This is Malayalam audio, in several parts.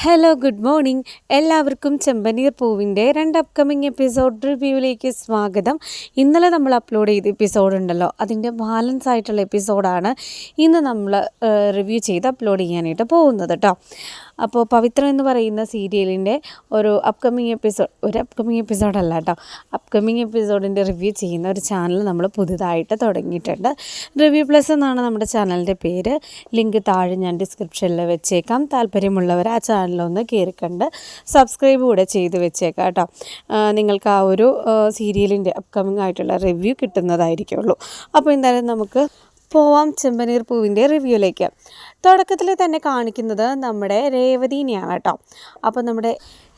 ഹലോ ഗുഡ് മോർണിംഗ് എല്ലാവർക്കും ചെമ്പനീർ പൂവിന്റെ രണ്ട് അപ്കമിങ് എപ്പിസോഡ് റിവ്യൂവിലേക്ക് സ്വാഗതം. ഇന്നലെ നമ്മൾ അപ്ലോഡ് ചെയ്ത എപ്പിസോഡ് ഉണ്ടല്ലോ അതിന്റെ ബാലൻസ് ആയിട്ടുള്ള എപ്പിസോഡാണ് ഇന്ന് നമ്മൾ റിവ്യൂ ചെയ്ത് അപ്ലോഡ് ചെയ്യാനായിട്ട് പോകുന്നത് കേട്ടോ അപ്പോൾ പവിത്രം എന്ന് പറയുന്ന സീരിയലിന്റെ ഒരു അപ്കമിങ് എപ്പിസോഡ് ഒരു അപ്കമിങ് എപ്പിസോഡല്ല കേട്ടോ അപ്കമിങ് എപ്പിസോഡിന്റെ റിവ്യൂ ചെയ്യുന്ന ഒരു ചാനൽ നമ്മൾ പുതുതായിട്ട് തുടങ്ങിയിട്ടുണ്ട്. റിവ്യൂ പ്ലസ് എന്നാണ് നമ്മുടെ ചാനലിന്റെ പേര്. ലിങ്ക് താഴെ ഞാൻ ഡിസ്ക്രിപ്ഷനിൽ വെച്ചേക്കാം. താല്പര്യമുള്ളവർ ആ ചാനലൊന്ന് കയറിക്കണ്ട് സബ്സ്ക്രൈബ് കൂടെ ചെയ്ത് വെച്ചേക്കാം കേട്ടോ നിങ്ങൾക്ക് ആ ഒരു സീരിയലിന്റെ അപ്കമിങ് ആയിട്ടുള്ള റിവ്യൂ കിട്ടുന്നതായിരിക്കുള്ളൂ. അപ്പോൾ എന്തായാലും നമുക്ക് പോവാം ചെമ്പനീർ പൂവിന്റെ റിവ്യൂയിലേക്ക് തുടക്കത്തിൽ തന്നെ കാണിക്കുന്നത് നമ്മുടെ രേവതീനെയാണ് കേട്ടോ. അപ്പോൾ നമ്മുടെ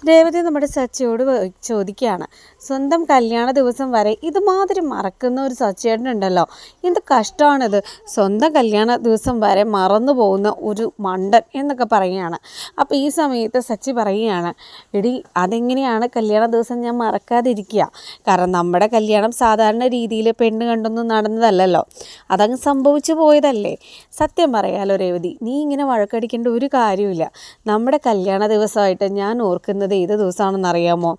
രേവതി നമ്മുടെ സച്ചിയോട് ചോദിക്കുകയാണ്. സ്വന്തം കല്യാണ ദിവസം വരെ ഇതുമാതിരി മറക്കുന്ന ഒരു സച്ചിയേട്ടനുണ്ടല്ലോ. എന്ത് കഷ്ടമാണിത്. സ്വന്തം കല്യാണ ദിവസം വരെ മറന്നു പോകുന്ന ഒരു മണ്ടൻ എന്നൊക്കെ പറയുകയാണ്. അപ്പോൾ ഈ സമയത്ത് സച്ചി പറയുകയാണ് എടി അതെങ്ങനെയാണ് കല്യാണ ദിവസം ഞാൻ മറക്കാതിരിക്കുക? കാരണം നമ്മുടെ കല്യാണം സാധാരണ രീതിയിൽ പെണ്ണ് കണ്ടൊന്നും നടന്നതല്ലല്ലോ. അതങ്ങ് സംഭവിച്ചു പോയതല്ലേ? സത്യം പറയാലോ രേവതി നീ ഇങ്ങനെ വഴക്കടിക്കേണ്ട ഒരു കാര്യമില്ല നമ്മുടെ കല്യാണ ദിവസമായിട്ട് ഞാൻ ഓർക്കുന്നത് ഏത് ദിവസമാണെന്ന് അറിയാമോ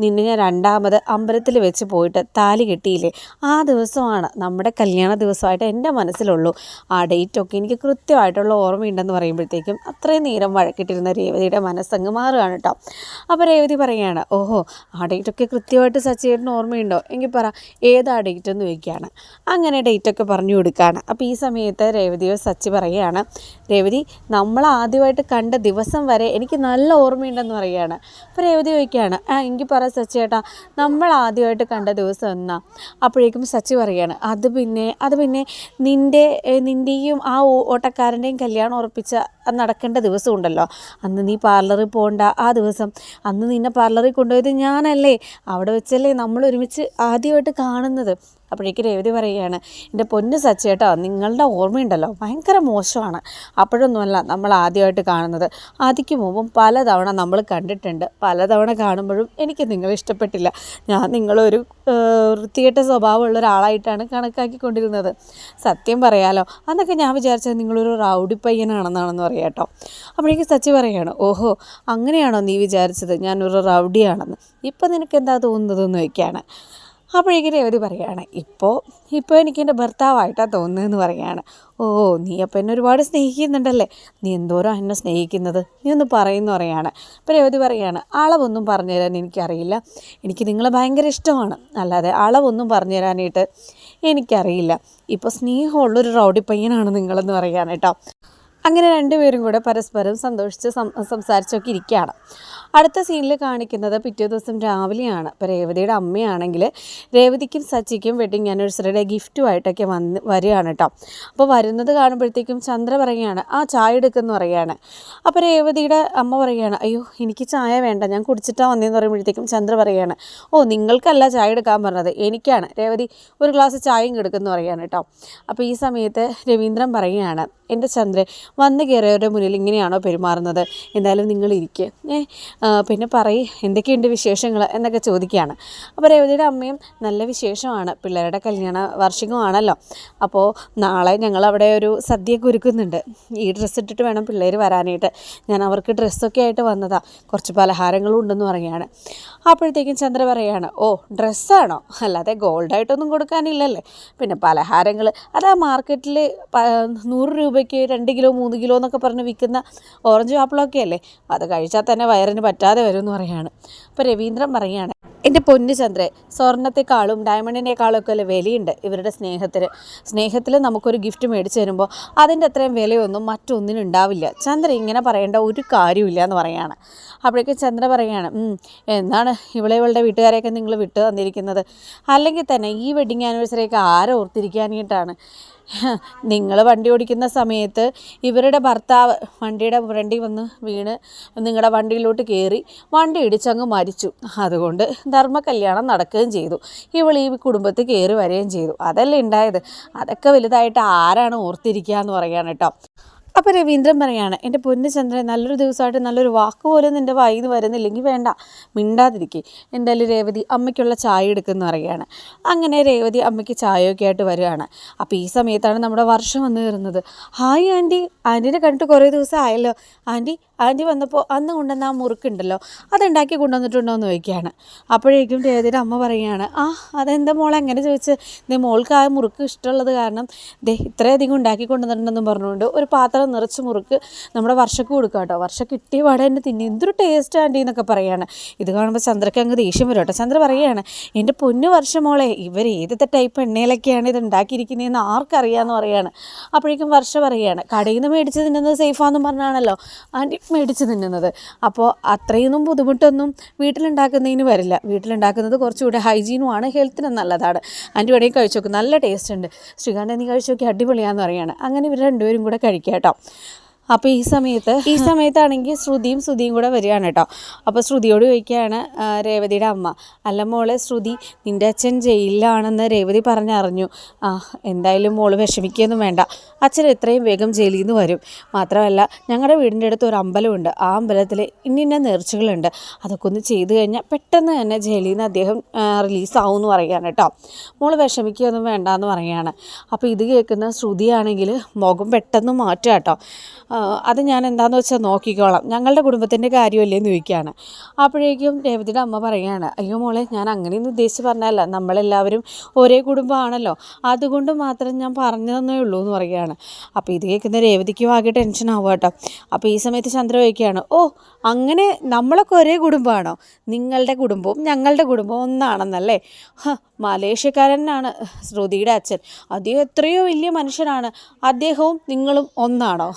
നിന്നെ ഞാൻ രണ്ടാമത് അമ്പലത്തിൽ വെച്ച് പോയിട്ട് താലി കെട്ടിയില്ലേ? ആ ദിവസമാണ് നമ്മുടെ കല്യാണ ദിവസമായിട്ട് എന്റെ മനസ്സിലുള്ളൂ. ആ ഡേറ്റൊക്കെ എനിക്ക് കൃത്യമായിട്ടുള്ള ഓർമ്മയുണ്ടെന്ന് പറയുമ്പോഴത്തേക്കും അത്രയും നേരം വഴക്കിട്ടിരുന്ന രേവതിയുടെ മനസ്സങ്ങ് മാറുകയാണ് കേട്ടോ. അപ്പോൾ രേവതി പറയുകയാണ് ഓഹോ ആ ഡേറ്റൊക്കെ കൃത്യമായിട്ട് സച്ചേട്ടന് ഓർമ്മയുണ്ടോ? എങ്കിൽ പറ ഏതാ ഡേറ്റ് എന്ന് ചോദിക്കുകയാണ്. അങ്ങനെ ഡേറ്റൊക്കെ പറഞ്ഞു കൊടുക്കുകയാണ്. അപ്പോൾ ഈ സമയത്ത് രേവതിയോ സച്ചി പറയുകയാണ് രേവതി നമ്മൾ ആദ്യമായിട്ട് കണ്ട ദിവസം വരെ എനിക്ക് നല്ല ഓർമ്മയുണ്ടെന്ന് പറയുകയാണ്. അപ്പോൾ രേവതി ചോദിക്കുകയാണ് ആ എനിക്ക് പറ സച്ചി ചേട്ടാ നമ്മൾ ആദ്യമായിട്ട് കണ്ട ദിവസം എന്നാ? അപ്പോഴേക്കും സച്ചി പറയുകയാണ് അത് പിന്നെ അത് പിന്നെ നിന്റെ നിന്റെയും ആ ഓട്ടക്കാരന്റെയും കല്യാണം ഉറപ്പിച്ച നടക്കേണ്ട ദിവസം ഉണ്ടല്ലോ. അന്ന് നീ പാർലറിൽ പോകണ്ട ആ ദിവസം അന്ന് നിന്നെ പാർലറിൽ കൊണ്ടുപോയത് ഞാനല്ലേ. അവിടെ വെച്ചല്ലേ നമ്മൾ ഒരുമിച്ച് ആദ്യമായിട്ട് കാണുന്നത്. അപ്പോഴേക്ക് രേവതി പറയുകയാണ് എന്റെ പൊന്ന് സച്ചേട്ടോ നിങ്ങളുടെ ഓർമ്മയുണ്ടല്ലോ ഭയങ്കര മോശമാണ്. അപ്പോഴൊന്നുമല്ല നമ്മൾ ആദ്യമായിട്ട് കാണുന്നത്. ആദ്യക്ക് മുമ്പും പലതവണ നമ്മൾ കണ്ടിട്ടുണ്ട്. പലതവണ കാണുമ്പോഴും എനിക്ക് നിങ്ങളെ ഇഷ്ടപ്പെട്ടില്ല. ഞാൻ നിങ്ങളൊരു വൃത്തികെട്ട സ്വഭാവമുള്ള ഒരാളായിട്ടാണ് കണക്കാക്കിക്കൊണ്ടിരുന്നത്. സത്യം പറയാലോ അന്നൊക്കെ ഞാൻ വിചാരിച്ചത് നിങ്ങളൊരു റൗഡി പയ്യനാണെന്നാണെന്ന് പറയാം കേട്ടോ. അപ്പോഴേക്ക് സച്ചി പറയാണ് ഓഹോ അങ്ങനെയാണോ നീ വിചാരിച്ചത്? ഞാനൊരു റൗഡിയാണെന്ന്. ഇപ്പം നിനക്ക് എന്താ തോന്നുന്നതെന്ന് ചോദിക്കുകയാണ്. അപ്പോഴേക്കും രേവതി പറയുകയാണ് ഇപ്പോൾ ഇപ്പോൾ എനിക്ക് എന്റെ ഭർത്താവായിട്ടാണ് തോന്നുന്നതെന്ന് പറയുകയാണ് ഓ നീ അപ്പം എന്നെ ഒരുപാട് സ്നേഹിക്കുന്നുണ്ടല്ലേ? നീ എന്തോരം എന്നെ സ്നേഹിക്കുന്നത്? നീ ഒന്ന് പറയുന്നു പറയുകയാണ് അപ്പോൾ രേവതി പറയുകയാണ് അളവൊന്നും പറഞ്ഞു തരാൻ എനിക്കറിയില്ല. എനിക്ക് നിങ്ങളെ ഭയങ്കര ഇഷ്ടമാണ്. അല്ലാതെ അളവൊന്നും പറഞ്ഞു തരാനായിട്ട് എനിക്കറിയില്ല. ഇപ്പോൾ സ്നേഹമുള്ളൊരു റൗഡി പയ്യനാണ് നിങ്ങളെന്ന് പറയുകയാണ് കേട്ടോ. അങ്ങനെ രണ്ടുപേരും കൂടെ പരസ്പരം സന്തോഷിച്ച് സം സംസാരിച്ചൊക്കെ ഇരിക്കുകയാണ്. അടുത്ത സീനിൽ കാണിക്കുന്നത് പിറ്റേ ദിവസം രാവിലെയാണ്. അപ്പോൾ രേവതിയുടെ അമ്മയാണെങ്കിൽ രേവതിക്കും സച്ചിക്കും വെഡിങ് ആനിവേഴ്സറിയുടെ ഗിഫ്റ്റുമായിട്ടൊക്കെ വന്ന് വരികയാണ് കേട്ടോ അപ്പോൾ വരുന്നത് കാണുമ്പോഴത്തേക്കും ചന്ദ്ര പറയുകയാണ് ആ ചായ എടുക്കുമെന്ന് പറയുകയാണ്. അപ്പോൾ രേവതിയുടെ അമ്മ പറയുകയാണ് അയ്യോ എനിക്ക് ചായ വേണ്ട ഞാൻ കുടിച്ചിട്ടാണ് വന്നതെന്ന് പറയുമ്പോഴത്തേക്കും ചന്ദ്ര പറയുകയാണ് ഓ നിങ്ങൾക്കല്ല ചായ എടുക്കാൻ പറഞ്ഞത് എനിക്കാണ്. രേവതി ഒരു ഗ്ലാസ് ചായയും എടുക്കുമെന്ന് പറയുകയാണ് കേട്ടോ അപ്പോൾ ഈ സമയത്ത് രവീന്ദ്രൻ പറയുകയാണ് എന്റെ ചന്ദ്രൻ വന്ന് കയറിയവരുടെ മുന്നിൽ ഇങ്ങനെയാണോ പെരുമാറുന്നത്? എന്തായാലും നിങ്ങൾ ഇരിക്കുക ഏ പിന്നെ പറയും എന്തൊക്കെയുണ്ട് വിശേഷങ്ങൾ എന്നൊക്കെ ചോദിക്കുകയാണ്. അപ്പോൾ രേവതിയുടെ അമ്മയും നല്ല വിശേഷമാണ്. പിള്ളേരുടെ കല്യാണ വാർഷികമാണല്ലോ. അപ്പോൾ നാളെ ഞങ്ങൾ അവിടെ ഒരു സദ്യയൊക്കെ ഒരുക്കുന്നുണ്ട്. ഈ ഡ്രസ്സ് ഇട്ടിട്ട് വേണം പിള്ളേർ വരാനായിട്ട്. ഞാൻ അവർക്ക് ഡ്രസ്സൊക്കെ ആയിട്ട് വന്നതാണ് കുറച്ച് പലഹാരങ്ങളും ഉണ്ടെന്ന് പറയുകയാണ്. അപ്പോഴത്തേക്കും ചന്ദ്ര പറയാണ് ഓ ഡ്രസ്സാണോ അല്ലാതെ ഗോൾഡായിട്ടൊന്നും കൊടുക്കാനില്ലല്ലേ? പിന്നെ പലഹാരങ്ങൾ അതാ മാർക്കറ്റിൽ നൂറ് രൂപയ്ക്ക് രണ്ട് കിലോ മൂന്ന് കിലോ എന്നൊക്കെ പറഞ്ഞ് വിൽക്കുന്ന ഓറഞ്ച് ആപ്പിളൊക്കെ അല്ലേ അത് കഴിച്ചാൽ തന്നെ വയറിന് പറ്റാതെ വരും എന്ന് പറയുകയാണ്. അപ്പോൾ രവീന്ദ്രൻ പറയുകയാണ് എന്റെ പൊന്നു ചന്ദ്രെ സ്വർണത്തെക്കാളും ഡയമണ്ടിനേക്കാളും ഒക്കെ വിലയുണ്ട് ഇവരുടെ സ്നേഹത്തിന് സ്നേഹത്തിൽ നമുക്കൊരു ഗിഫ്റ്റ് മേടിച്ച് തരുമ്പോൾ അതിന്റെ അത്രയും വിലയൊന്നും മറ്റൊന്നിനും ഉണ്ടാവില്ല. ചന്ദ്ര ഇങ്ങനെ പറയേണ്ട ഒരു കാര്യമില്ല എന്ന് പറയാണ് അപ്പോഴേക്കും ചന്ദ്ര പറയുകയാണ് എന്നാണ് ഇവളെ ഇവളുടെ വീട്ടുകാരെയൊക്കെ നിങ്ങൾ വിട്ടു തന്നിരിക്കുന്നത്? അല്ലെങ്കിൽ തന്നെ ഈ വെഡിങ് ആനിവേഴ്സറിയൊക്കെ ആരെ ഓർത്തിരിക്കാനായിട്ടാണ് നിങ്ങൾ വണ്ടി ഓടിക്കുന്ന സമയത്ത് ഇവരുടെ ഭർത്താവ് വണ്ടിയുടെ ഫ്രണ്ടിൽ വന്ന് വീണ് നിങ്ങളുടെ വണ്ടിയിലോട്ട് കയറി വണ്ടി ഇടിച്ചങ്ങ് മരിച്ചു. അതുകൊണ്ട് ധർമ്മ കല്യാണം നടക്കുകയും ചെയ്തു. ഇവൾ ഈ കുടുംബത്തിൽ കയറി വരികയും ചെയ്തു. അതല്ലേ ഉണ്ടായത്? അതൊക്കെ വലുതായിട്ട് ആരാണ് ഓർത്തിരിക്കുക എന്ന് പറയുകയാണ് കേട്ടോ. അപ്പോൾ രവീന്ദ്രൻ പറയാണ് എന്റെ പൊന്നുചന്ദ്രൻ നല്ലൊരു ദിവസമായിട്ട് നല്ലൊരു വാക്ക് പോലും നിന്റെ വായിൽ വരുന്നില്ലെങ്കിൽ വേണ്ട മിണ്ടാതിരിക്കേ. എന്തായാലും രേവതി അമ്മയ്ക്കുള്ള ചായ എടുക്കുമെന്ന് പറയുകയാണ്. അങ്ങനെ രേവതി അമ്മയ്ക്ക് ചായയൊക്കെ ആയിട്ട് വരികയാണ് അപ്പോൾ ഈ സമയത്താണ് നമ്മുടെ വർഷം വന്നു കയറുന്നത്. ഹായ് ആന്റി ആന്റീനെ കണ്ടിട്ട് കുറേ ദിവസം ആയല്ലോ. ആന്റി ആന്റി വന്നപ്പോൾ അന്ന് കൊണ്ടുവന്ന ആ മുറുക്കുണ്ടല്ലോ അതുണ്ടാക്കി കൊണ്ടുവന്നിട്ടുണ്ടോ എന്ന് ചോദിക്കുകയാണ്. അപ്പോഴേക്കും രേവതിയുടെ അമ്മ പറയുകയാണ് ആ അതെന്താ മോളെ എങ്ങനെ ചോദിച്ച്? ദേ മോൾക്ക് ആ മുറുക്ക് ഇഷ്ടമുള്ളത് കാരണം ദേ ഇത്രയധികം ഉണ്ടാക്കി കൊണ്ടുവന്നിട്ടുണ്ടെന്നും പറഞ്ഞുകൊണ്ട് ഒരു പാത്രം നിറച്ച് മുറുക്ക് നമ്മുടെ വർഷക്ക് കൊടുക്കുക കേട്ടോ. വർഷം കിട്ടിയ പാടെ തന്നെ തിന്നി എന്തൊരു ടേസ്റ്റ് ആന്റി എന്നൊക്കെ പറയുകയാണ്. ഇത് കാണുമ്പോൾ ചന്ദ്രക്ക് അങ്ങ് ദേഷ്യം വരും കേട്ടോ. ചന്ദ്ര പറയുകയാണ് എന്റെ പൊന്നു വർഷം മോളെ ഇവർ ഏതൊക്കെ ടൈപ്പ് എണ്ണയിലൊക്കെയാണ് ഇത് ഉണ്ടാക്കിയിരിക്കുന്നതെന്ന് ആർക്കറിയാമെന്ന് പറയുകയാണ്. അപ്പോഴേക്കും വർഷ പറയുകയാണ് കടയിൽ നിന്ന് മേടിച്ചതിന്റെ സേഫാന്നും പറഞ്ഞാണല്ലോ. ആന്റി മേടിച്ച് തിന്നുന്നത്. അപ്പോൾ അത്രയൊന്നും ബുദ്ധിമുട്ടൊന്നും വീട്ടിലുണ്ടാക്കുന്നതിന് വരില്ല. വീട്ടിലുണ്ടാക്കുന്നത് കുറച്ചുകൂടെ ഹൈജീനുമാണ് ഹെൽത്തിനും നല്ലതാണ്. അതിന്റെ വേണമെങ്കിൽ കഴിച്ചു നോക്കും. നല്ല ടേസ്റ്റ് ഉണ്ട്. ശ്രീകാന്ത് നീ കഴിച്ചു നോക്കി അടിപൊളിയാന്ന് പറയാണ്. അങ്ങനെ ഇവർ രണ്ടുപേരും കൂടെ കഴിക്കാം കേട്ടോ അപ്പോൾ ഈ സമയത്ത് ഈ സമയത്താണെങ്കിൽ ശ്രുതിയും ശ്രുതിയും കൂടെ വരികയാണ് കേട്ടോ. അപ്പോൾ ശ്രുതിയോട് ചോദിക്കുകയാണ് രേവതിയുടെ അമ്മ അല്ല മോളെ ശ്രുതി നിന്റെ അച്ഛൻ ജയിലിലാണെന്ന് രേവതി പറഞ്ഞറിഞ്ഞു. ആ എന്തായാലും മോൾ വിഷമിക്കുകയൊന്നും വേണ്ട. അച്ഛൻ എത്രയും വേഗം ജയിലിൽ നിന്ന് വരും. മാത്രമല്ല ഞങ്ങളുടെ വീടിന്റെ അടുത്ത് ഒരു അമ്പലമുണ്ട്. ആ അമ്പലത്തിൽ ഇന്ന ഇന്ന നേർച്ചകളുണ്ട്. അതൊക്കെ ഒന്ന് ചെയ്തു കഴിഞ്ഞാൽ പെട്ടെന്ന് തന്നെ ജയിലിൽ നിന്ന് അദ്ദേഹം റിലീസാവും എന്ന് പറയുകയാണ് കേട്ടോ. മോൾ വിഷമിക്കുകയൊന്നും വേണ്ട എന്ന് പറയുകയാണ്. അപ്പോൾ ഇത് കേൾക്കുന്ന ശ്രുതിയാണെങ്കിൽ മുഖം പെട്ടെന്ന് മാറ്റുക കേട്ടോ. അത് ഞാൻ എന്താണെന്ന് വെച്ചാൽ നോക്കിക്കോളാം. ഞങ്ങളുടെ കുടുംബത്തിന്റെ കാര്യമല്ലേ എന്ന് ചോദിക്കുകയാണ് അപ്പോഴേക്കും രേവതിയുടെ അമ്മ പറയുകയാണ് അയ്യോ മോളെ ഞാൻ അങ്ങനെയൊന്നും ഉദ്ദേശിച്ച് പറഞ്ഞല്ല നമ്മളെല്ലാവരും ഒരേ കുടുംബമാണല്ലോ. അതുകൊണ്ട് മാത്രം ഞാൻ പറഞ്ഞതെന്നേ ഉള്ളൂ എന്ന് പറയുകയാണ്. അപ്പോൾ ഇത് കേൾക്കുന്ന രേവതിക്കും ആകെ ടെൻഷൻ ആവുക കേട്ടോ. അപ്പോൾ ഈ സമയത്ത് ചന്ദ്ര ചോദിക്കുകയാണ് ഓ അങ്ങനെ നമ്മളൊക്കെ ഒരേ കുടുംബമാണോ? നിങ്ങളുടെ കുടുംബവും ഞങ്ങളുടെ കുടുംബവും ഒന്നാണെന്നല്ലേ? മലേഷ്യക്കാരനാണ് ശ്രുതിയുടെ അച്ഛൻ. അദ്ദേഹം എത്രയോ വലിയ മനുഷ്യനാണ്. അദ്ദേഹവും നിങ്ങളും ഒന്നാണോ?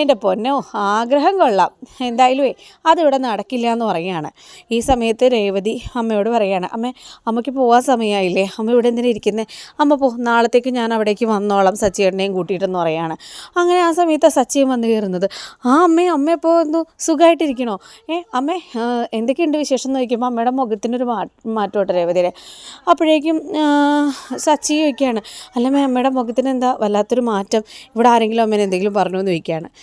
എന്റെ പൊന്നോ ആഗ്രഹം കൊള്ളാം. എന്തായാലും അതിവിടെ നടക്കില്ല എന്ന് പറയുകയാണ്. ഈ സമയത്ത് രേവതി അമ്മയോട് പറയുകയാണ് അമ്മ അമ്മയ്ക്ക് പോകാൻ സമയമായില്ലേ അമ്മ ഇവിടെ എന്തിനാ ഇരിക്കുന്നത് അമ്മ പോ നാളത്തേക്ക് ഞാൻ അവിടേക്ക് വന്നോളാം സച്ചിയേട്ടനെയും കൂട്ടിയിട്ടെന്ന് പറയുകയാണ്. അങ്ങനെ ആ സമയത്ത് സച്ചിയും വന്നു കയറുന്നത് ആ അമ്മേ അമ്മ ഇപ്പോൾ ഒന്ന് സുഖമായിട്ടിരിക്കണോ ഏ അമ്മേ എന്തൊക്കെയുണ്ട് വിശേഷം? എന്ന് ചോദിക്കുമ്പോൾ അമ്മയുടെ മുഖത്തിനൊരു മാ മാറ്റോട്ടെ രേവതിയുടെ. അപ്പോഴേക്കും സച്ചി ചോദിക്കുകയാണ് അല്ലമ്മേ അമ്മയുടെ മുഖത്തിന് എന്താ വല്ലാത്തൊരു മാറ്റം? ഇവിടെ ആരെങ്കിലും അമ്മേനെ എന്തെങ്കിലും പറഞ്ഞു എന്ന് ചോദിക്കുകയാണ്.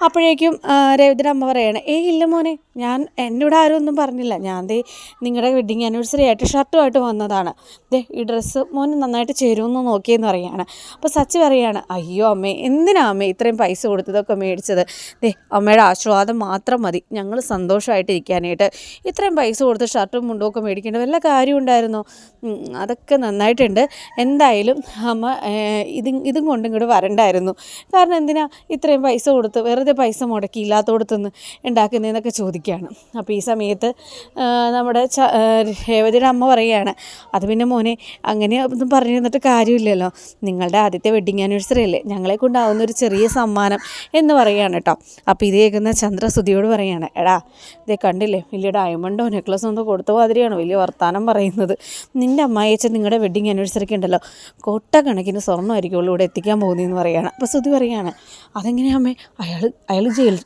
അപ്പോഴേക്കും രേവതിയുടെ അമ്മ പറയാണ് ഏയ് ഇല്ല മോനെ ഞാൻ എന്നോട് ആരും ഒന്നും പറഞ്ഞില്ല. ഞാൻ ദേ നിങ്ങളുടെ വെഡ്ഡിങ് ആനിവേഴ്സറി ആയിട്ട് ഷർട്ടുമായിട്ട് വന്നതാണ്. ദേ ഈ ഡ്രസ്സ് മോന് നന്നായിട്ട് ചേരുമെന്ന് നോക്കിയെന്ന് പറയാണ്. അപ്പോൾ സച്ചി പറയാണ് അയ്യോ അമ്മേ എന്തിനാ അമ്മേ ഇത്രയും പൈസ കൊടുത്തതൊക്കെ മേടിച്ചത്? ദേ അമ്മയുടെ ആശീർവാദം മാത്രം മതി. ഞങ്ങൾ സന്തോഷമായിട്ട് ഇരിക്കാനായിട്ട് ഇത്രയും പൈസ കൊടുത്ത് ഷർട്ടും മുണ്ടും ഒക്കെ മേടിക്കേണ്ട വല്ല കാര്യം ഉണ്ടായിരുന്നോ? അതൊക്കെ നന്നായിട്ടുണ്ട്. എന്തായാലും അമ്മ ഇതും ഇതും കൊണ്ടും ഇങ്ങോട്ട് വരണ്ടായിരുന്നു. കാരണം എന്തിനാ ഇത്രയും പൈസ കൊടുത്ത് വെറുതെ പൈസ മുടക്കി ഇല്ലാത്തോടത്തുനിന്ന് ഉണ്ടാക്കുന്നതെന്നൊക്കെ ചോദിക്കുകയാണ് അപ്പോൾ ഈ സമയത്ത് നമ്മുടെ ച രേവതിയുടെ അമ്മ പറയുകയാണ് അത് പിന്നെ മോനെ അങ്ങനെ ഒന്നും പറഞ്ഞു തന്നിട്ട് കാര്യമില്ലല്ലോ. നിങ്ങളുടെ ആദ്യത്തെ വെഡ്ഡിങ് ആനിവേഴ്സറി അല്ലേ? ഞങ്ങളെ കൊണ്ടാവുന്ന ഒരു ചെറിയ സമ്മാനം എന്ന് പറയുകയാണ് കേട്ടോ അപ്പോൾ ഇത് കേൾക്കുന്ന ചന്ദ്രസുതിയോട് പറയുകയാണ് എടാ ഇതേ കണ്ടില്ലേ? വലിയ ഡയമണ്ടോ നെക്ലസോ എന്തോ കൊടുത്ത മാതിരിയാണ് വലിയ വർത്തമാനം പറയുന്നത്. നിന്റെ അമ്മായിയച്ഛൻ നിങ്ങളുടെ വെഡ്ഡിങ് ആനിവേഴ്സറിക്ക് ഉണ്ടല്ലോ. കൊട്ടക്കണക്കിന് സ്വർണമായിരിക്കുള്ളൂ ഇവിടെ എത്തിക്കാൻ പോകുന്നതെന്ന് പറയുകയാണ് അപ്പോൾ സുതി പറയുകയാണ് അതെങ്ങനെയാ അമ്മേ? അയാൾ അയാൾ ജയിൽ